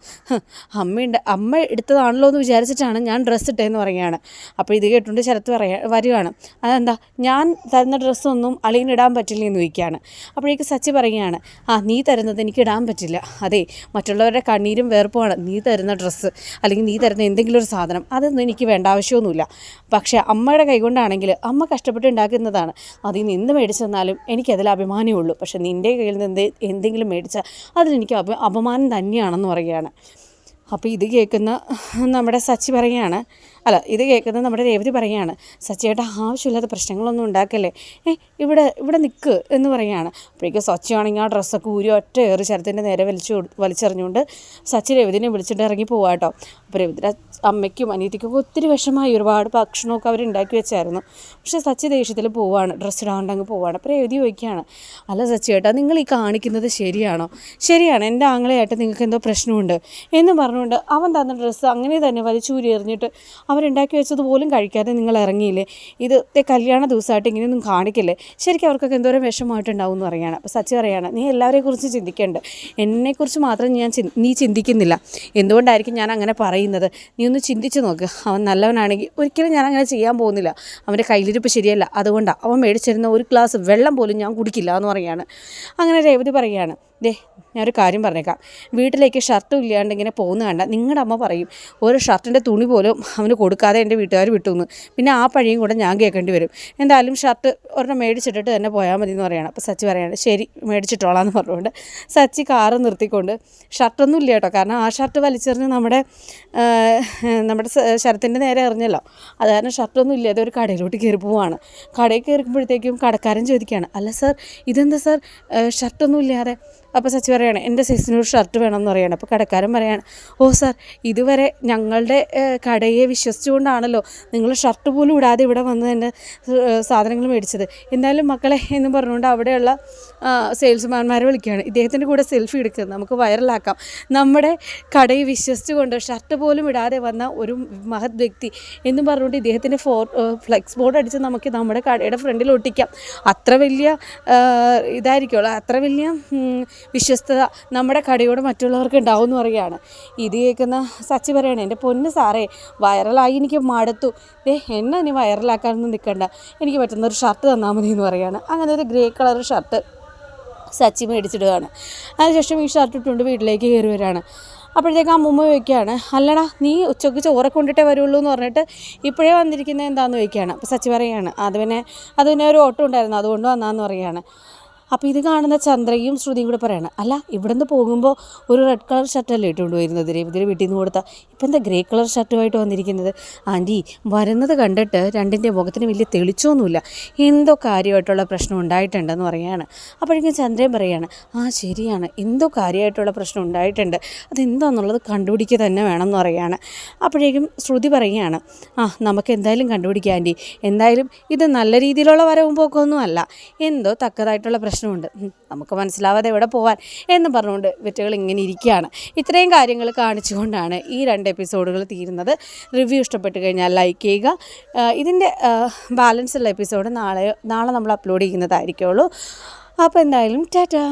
അമ്മയുണ്ട് അമ്മ എടുത്തതാണല്ലോ എന്ന് വിചാരിച്ചിട്ടാണ് ഞാൻ ഡ്രസ്സ് ഇട്ടതെന്ന് പറയുകയാണ്. അപ്പോൾ ഇത് കേട്ടുകൊണ്ട് ശരത്ത് പറയാ വരികയാണ് അതെന്താ ഞാൻ തരുന്ന ഡ്രസ്സൊന്നും അളിയന് ഇടാൻ പറ്റില്ല എന്ന് ചോദിക്കുകയാണ്. അപ്പോഴേക്ക് സച്ചി പറയുകയാണ് ആ നീ തരുന്നത് എനിക്ക് ഇടാൻ പറ്റില്ല. അതെ മറ്റുള്ളവരുടെ കണ്ണീരും വേർപ്പുമാണ്. നീ തരുന്ന ഡ്രസ്സ് അല്ലെങ്കിൽ നീ തരുന്ന എന്തെങ്കിലും ഒരു സാധനം അതൊന്നും എനിക്ക് വേണ്ട ആവശ്യമൊന്നുമില്ല. പക്ഷേ അമ്മയുടെ കൈകൊണ്ടാണെങ്കിൽ അമ്മ കഷ്ടപ്പെട്ട് ഉണ്ടാക്കുന്നതാണ്. അതിൽ നിന്ന് മേടിച്ചു തന്നാലും എനിക്കതിൽ അഭിമാനമേ ഉള്ളൂ. പക്ഷേ നിന്റെ കയ്യിൽ നിന്ന് എന്ത് എന്തെങ്കിലും മേടിച്ചാൽ അതിലെനിക്ക് അപ അപമാനം തന്നെയാണെന്ന് പറയുകയാണ്. അപ്പോൾ ഇത് കേൾക്കുന്ന നമ്മുടെ സച്ചി പറയുകയാണ് അല്ല ഇത് കേൾക്കുന്നത് നമ്മുടെ രേവതി പറയുകയാണ് സച്ചിയേട്ട ആവശ്യമില്ലാത്ത പ്രശ്നങ്ങളൊന്നും ഉണ്ടാക്കല്ലേ? ഏ ഇവിടെ ഇവിടെ നിൽക്ക് എന്ന് പറയുകയാണ്. അപ്പോഴേക്കും സച്ചിയാണെങ്കിൽ ആ ഡ്രസ്സൊക്കെ ഊരി ഒറ്റ ഏറി ശരത്തിന്റെ നേരെ വലിച്ചു വലിച്ചെറിഞ്ഞുകൊണ്ട് സച്ചി രവിതിനെ വിളിച്ചിട്ട് ഇറങ്ങി പോവാട്ടോ അപ്പോൾ രവിതിന്റെ അമ്മയ്ക്കും അനിയത്തിക്കൊക്കെ ഒത്തിരി വിഷമായി ഒരുപാട് ഭക്ഷണമൊക്കെ അവർ ഉണ്ടാക്കി വെച്ചായിരുന്നു. പക്ഷേ സച്ചി ദേഷ്യത്തിൽ പോവാണ് ഡ്രസ്സ് ഇടാണ്ട് അങ്ങ് പോവാണ്. അപ്പോൾ രവിതി ചോദിക്കുകയാണ് അല്ല സച്ചി ഏട്ടാ നിങ്ങൾ ഈ കാണിക്കുന്നത് ശരിയാണോ? ശരിയാണ് എന്റെ ആങ്ങളെയായിട്ട് നിങ്ങൾക്ക് എന്തോ പ്രശ്നമുണ്ട്. എന്ന് പറഞ്ഞുകൊണ്ട് അവൻ തന്ന ഡ്രസ്സ് അങ്ങനെ തന്നെ വലിച്ചൂരി എറിഞ്ഞിട്ട് അവരുണ്ടാക്കി വെച്ചത് പോലും കഴിക്കാതെ നിങ്ങൾ ഇറങ്ങിയില്ലേ? ഇത് കല്യാണ ദിവസമായിട്ട് ഇങ്ങനെയൊന്നും കാണിക്കില്ലേ? ശരിക്കും അവർക്കൊക്കെ എന്തോരം വിഷമമായിട്ടുണ്ടാവും എന്ന് പറയുകയാണ്. അപ്പോൾ സച്ചി പറയാണ് നീ എല്ലാവരെയും കുറിച്ച് ചിന്തിക്കേണ്ട. എന്നെക്കുറിച്ച് മാത്രം ഞാൻ നീ ചിന്തിക്കുന്നില്ല. എന്തുകൊണ്ടായിരിക്കും ഞാൻ അങ്ങനെ പറയുന്നത്? നീ ഒന്ന് ചിന്തിച്ച് നോക്ക്. അവൻ നല്ലവനാണെങ്കിൽ ഒരിക്കലും ഞാൻ അങ്ങനെ ചെയ്യാൻ പോകുന്നില്ല. അവന്റെ കയ്യിലിരിപ്പ് ശരിയല്ല. അതുകൊണ്ടാണ് അവൻ മേടിച്ചിരുന്ന ഒരു ഗ്ലാസ് വെള്ളം പോലും ഞാൻ കുടിക്കില്ല എന്ന് പറയാണ് അങ്ങനെ രേവതി പറയുകയാണ് ദേ ഞാനൊരു കാര്യം പറഞ്ഞേക്കാം. വീട്ടിലേക്ക് ഷർട്ടും ഇല്ലാണ്ട് ഇങ്ങനെ പോകുന്ന കണ്ട നിങ്ങളുടെ അമ്മ പറയും ഒരു ഷർട്ടിന്റെ തുണി പോലും അവന് കൊടുക്കാതെ എന്റെ വീട്ടുകാർ വിട്ടുന്ന്. പിന്നെ ആ പഴിയും കൂടെ ഞാൻ കേൾക്കേണ്ടി വരും. എന്തായാലും ഷർട്ട് ഒരെണ്ണം മേടിച്ചിട്ടിട്ട് തന്നെ പോയാൽ മതി എന്ന് പറയണം. അപ്പോൾ സച്ചി പറയാണ് ശരി മേടിച്ചിട്ടോളാം എന്ന് പറഞ്ഞുകൊണ്ട് സച്ചി കാറ് നിർത്തിക്കൊണ്ട് ഷർട്ടൊന്നും ഇല്ല കേട്ടോ. കാരണം ആ ഷർട്ട് വലിച്ചെറിഞ്ഞ് നമ്മുടെ നമ്മുടെ ശരത്തിന്റെ നേരെ എറിഞ്ഞല്ലോ. അത് കാരണം ഷർട്ടൊന്നും ഇല്ലാതെ ഒരു കടയിലോട്ട് കയറി പോവാണ്. കടയിൽ കയറിക്കുമ്പോഴത്തേക്കും കടക്കാരൻ ചോദിക്കുകയാണ് അല്ല സാർ ഇതെന്താ സാർ? ഷർട്ടൊന്നും ഇല്ലാതെ അപ്പോൾ സച്ചി പറയാണ് എന്റെ സൈസിനൊരു ഷർട്ട് വേണമെന്ന് പറയാണ്. അപ്പോൾ കടക്കാരൻ പറയുകയാണ് ഓ സാർ ഇതുവരെ ഞങ്ങളുടെ കടയെ വിശ്വസിച്ചുകൊണ്ടാണല്ലോ നിങ്ങൾ ഷർട്ട് പോലും ഇടാതെ ഇവിടെ വന്ന് തന്നെ സാധനങ്ങൾ മേടിച്ചത്. എന്തായാലും മക്കളെ എന്ന് പറഞ്ഞുകൊണ്ട് അവിടെയുള്ള സെയിൽസ്മാൻമാരെ വിളിക്കുകയാണ്. ഇദ്ദേഹത്തിന്റെ കൂടെ സെൽഫി എടുക്കുക നമുക്ക് വൈറലാക്കാം നമ്മുടെ കടയെ വിശ്വസിച്ചുകൊണ്ട് ഷർട്ട് പോലും ഇടാതെ വന്ന ഒരു മഹത് വ്യക്തി എന്ന് പറഞ്ഞുകൊണ്ട് ഇദ്ദേഹത്തിന്റെ ഫോ ഫ്ലെക്സ് ബോർഡ് അടിച്ച് നമുക്ക് നമ്മുടെ കടയുടെ ഫ്രണ്ടിൽ ഒട്ടിക്കാം. അത്ര വലിയ ഇതായിരിക്കുമല്ലോ അത്ര വലിയ വിശ്വസ്തത നമ്മുടെ കടയോട് മറ്റുള്ളവർക്ക് ഉണ്ടാവും എന്ന് പറയുകയാണ്. ഇത് കേൾക്കുന്ന സച്ചി പറയണേ എന്റെ പൊന്ന് സാറേ വൈറലായി എനിക്ക് മടുത്തു. ഏ എന്നെ ഇനി വൈറലാക്കാനൊന്നും നിൽക്കണ്ട. എനിക്ക് പറ്റുന്ന ഒരു ഷർട്ട് തന്നാൽ മതി എന്ന് പറയുകയാണ്. അങ്ങനെ ഒരു ഗ്രേ കളർ ഷർട്ട് സച്ചി മേടിച്ചിടുകയാണ്. അതിനുശേഷം ഈ ഷർട്ട് ഇട്ടുകൊണ്ട് വീട്ടിലേക്ക് കയറി വരികയാണ് അപ്പോഴത്തേക്ക് അമ്മൂമ്മ ചോദിക്കുകയാണ് അല്ലടാ നീ ഉച്ചയ്ക്ക് ചോറ കൊണ്ടിട്ടേ വരുള്ളൂ എന്ന് പറഞ്ഞിട്ട് ഇപ്പോഴേ വന്നിരിക്കുന്നത് എന്താണെന്ന് ചോദിക്കുകയാണ്. അപ്പോൾ സച്ചി പറയുകയാണ് അത് പിന്നെ അത് പിന്നെ ഒരു ഓട്ടം ഉണ്ടായിരുന്നു അതുകൊണ്ട് വന്നാന്ന് പറയുകയാണ്. അപ്പോൾ ഇത് കാണുന്ന ചന്ദ്രയും ശ്രുതിയും കൂടെ പറയണം അല്ല ഇവിടുന്ന് പോകുമ്പോൾ ഒരു റെഡ് കളർ ഷർട്ടല്ലേ ഇട്ടുകൊണ്ട് വരുന്നത്? രേവതിയുടെ വീട്ടിൽ നിന്ന് കൊടുത്താൽ ഇപ്പം എന്താ ഗ്രേ കളർ ഷർട്ടുമായിട്ട് വന്നിരിക്കുന്നത്? ആന്റി വരുന്നത് കണ്ടിട്ട് രണ്ടിന്റെ മുഖത്തിന് വലിയ തെളിച്ചൊന്നുമില്ല. എന്തോ കാര്യമായിട്ടുള്ള പ്രശ്നം ഉണ്ടായിട്ടുണ്ടെന്ന് പറയുകയാണ് അപ്പോഴേക്കും ചന്ദ്രൻ പറയാണ് ആ ശരിയാണ്. എന്തോ കാര്യമായിട്ടുള്ള പ്രശ്നം ഉണ്ടായിട്ടുണ്ട്. അതെന്താണെന്നുള്ളത് കണ്ടുപിടിക്കുക തന്നെ വേണം എന്ന് പറയുകയാണ് അപ്പോഴേക്കും ശ്രുതി പറയുകയാണ് ആ നമുക്ക് എന്തായാലും കണ്ടുപിടിക്കാം ആന്റി എന്തായാലും ഇത് നല്ല രീതിയിലുള്ള വരവും പോക്കൊന്നും അല്ല. എന്തോ തക്കതായിട്ടുള്ള പ്രശ്നമുണ്ട്. നമുക്ക് മനസ്സിലാവാതെ എവിടെ പോവാൻ എന്ന് പറഞ്ഞുകൊണ്ട് വിറ്റുകൾ ഇങ്ങനെ ഇരിക്കുകയാണ്. ഇത്രയും കാര്യങ്ങൾ കാണിച്ചുകൊണ്ടാണ് ഈ രണ്ട് എപ്പിസോഡുകൾ തീരുന്നത്. റിവ്യൂ ഇഷ്ടപ്പെട്ട് കഴിഞ്ഞാൽ ലൈക്ക് ചെയ്യുക. ഇതിന്റെ ബാലൻസ് ഉള്ള എപ്പിസോഡ് നാളെ നാളെ നമ്മൾ അപ്ലോഡ് ചെയ്യുന്നതായിരിക്കുള്ളൂ. അപ്പോൾ എന്തായാലും ടാറ്റാ!